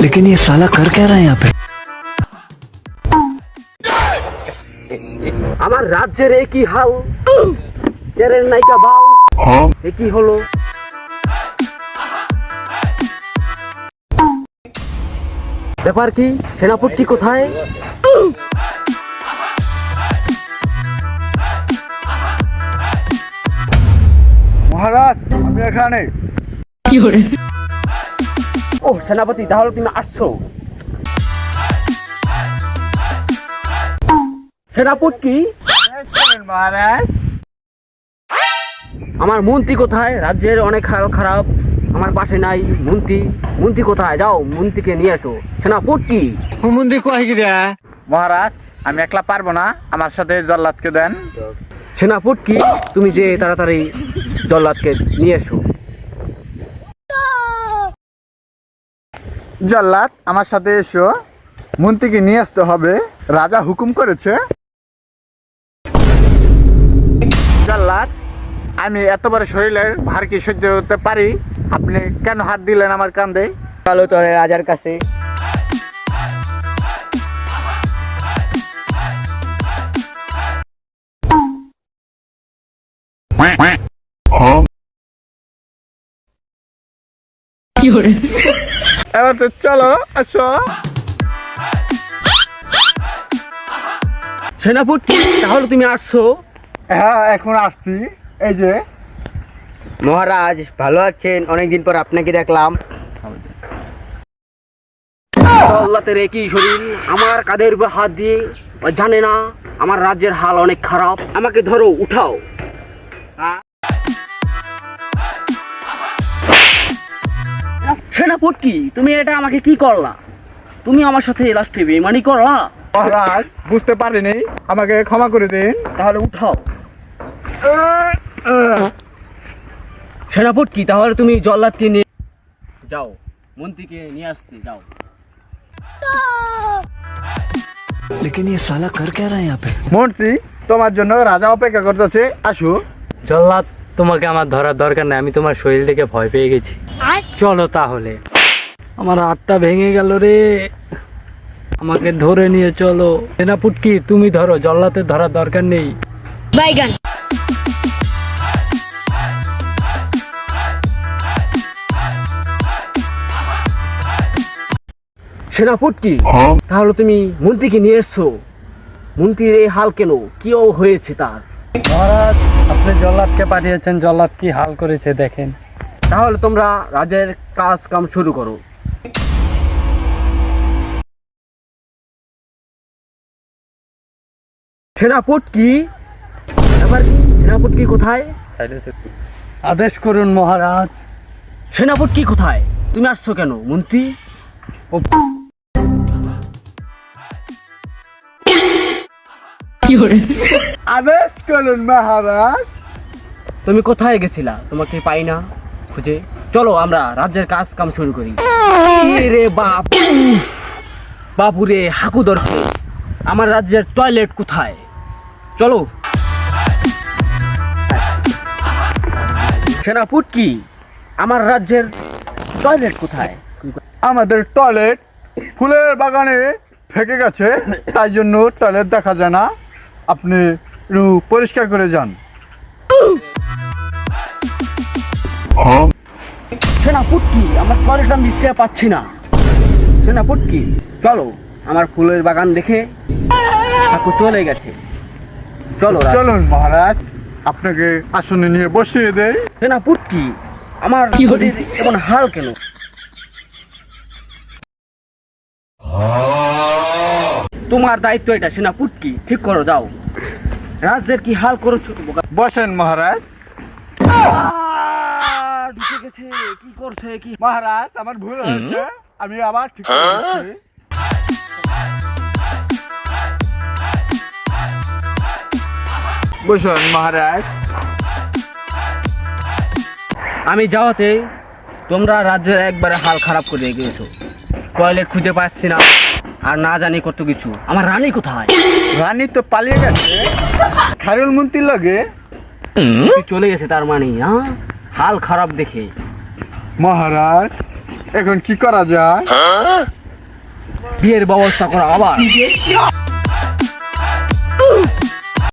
लेकिन ये साला कर क्या रहा है यहाँ पे আমার রাজ্যের এ কি হাল তেরের নায়িকা বাল এ কি হলো ব্যাপার কি সেনাপতি কোথায় মহারাজ আমি এখানে ও সেনাপতি তাহলে তুমি আসছো। সেনাপতি মহারাজ আমার মন্ত্রী কোথায়? রাজ্যের অনেক হাল খারাপ। আমার পাশে নাই মন্ত্রী। মন্ত্রী কোথায়? যাও মন্ত্রীকে নিয়ে আসো সেনাপতি মহারাজ আমি একলা পারব না। আমার সাথে জল্লাদকে দেন। সেনাপতি তুমি যে তাড়াতাড়ি জল্লাদকে নিয়ে এসো। জল্লাদ আমার সাথে এসো। মন্ত্রীকে নিয়ে আসতে হবে। রাজা হুকুম করেছে। জল্লাদ আমি এত বড় শরীরের ভার কি সহ্য করতে পারি? আপনি কেন হাত দিলেন আমার কান্দে চলো তো রাজার কাছে। এবার তো চলো আসো। সেনাপতি তাহলে তুমি আসছো? হ্যাঁ এখন আসছি। এই যে। মহারাজ ভালো আছেন? অনেকদিন পর আপনাকে দেখলাম। জল্লাতের একই শরীর? আমার কাঁধের উপর হাত দিয়ে জানে না আমার রাজ্যের হাল অনেক খারাপ। আমাকে ধরো উঠাও। সেনাপতি তুমি এটা আমাকে কি করলা তুমি আমার সাথে লাস্টে বেমানি করলা মহারাজ বুঝতে পারিনি আমাকে ক্ষমা করে দিন তাহলে উঠাও সেনাপতি তাহলে তুমি জল্লাদকে নিয়ে যাও মন্ত্রীকে নিয়ে আসতে যাও लेकिन ये साला कर क्या रहा है यहाँ पे মন্ত্রী তোমার জন্য রাজা অপেক্ষা করতেছে আসো জল্লাদ তোমাকে আমার ধরার দরকার নেই আমি তোমার শরীর থেকে ভয় পেয়ে গেছি। চলো তাহলে। আমার হাতটা ভেঙে গেল রে। আমাকে ধরে নিয়ে চলো। সেনাপুটকি তুমি ধরো জল্লাতে ধরার দরকার নেই। বাইগান সেনাপতি তাহলে তুমি মন্ত্রীকে নিয়ে এসছো। মন্ত্রীর এই হাল কেন? কি ও হয়েছে তার? মহারাজ আপনি জল্লাদকে পাঠিয়েছেন জল্লাদ কি হাল করেছে দেখেন। তাহলে তোমরা রাজের কাজ কাম শুরু করো। সেনাপতি এবার কি সেনাপতি কোথায়? আদেশ করুন মহারাজ। সেনাপুট কি কোথায়? তুমি আসছো কেন মন্ত্রী? আদেশ করুন মহারাজ। তুমি কোথায় গেছিলা? তোমাকে পাই না খুঁজে। চলো আমরা রাজ্যের কাজ কাম শুরু করি। রে বাপ? বাপুরে হাকু দরকার আমার রাজ্যের টয়লেট কোথায়? চলো। সেনাপুট কি? আমার রাজ্যের টয়লেট কোথায়? আমাদের টয়লেট ফুলের বাগানে ফেকে গেছে তাই জন্য টয়লেট দেখা যায় না। আপনি একটু পরিষ্কার করে যান। সেনাপুট কি আমার টয়লেট আমি পাচ্ছি না। সেনাপুট কি চলো আমার ফুলের বাগান দেখে হাকু চলে গেছে। চলো চলুন মহারাজ আপনাকে আসনে নিয়ে বসিয়ে দেয় সেনাপুট কি আমার এমন হাল কেন? তোমার দায়িত্ব এটা সেনাপুট কি ঠিক করো যাও। রাজ্যের কি হাল করেছ বোকা? বসেন মহারাজ। ঢুকে গেছে। কি করছে কি? মহারাজ আমার ভুল হয়েছে। আমি আবার ঠিক করে বসুন মহারাজ। আমি যাওয়াতে তোমরা রাজ্যের একবারে হাল খারাপ করে গিয়েছো। টয়লেট খুঁজে পাচ্ছি না। আর না জানি কত কিছু। আমার রানী কোথায়? রানী তো পালিয়ে গেছে। খায়রুল মন্ত্রীর লগে। চলে গেছে তার মানে হ্যাঁ? হাল খারাপ দেখে। মহারাজ এখন কি করা যায়? বিয়ের ব্যবস্থা করা আবার।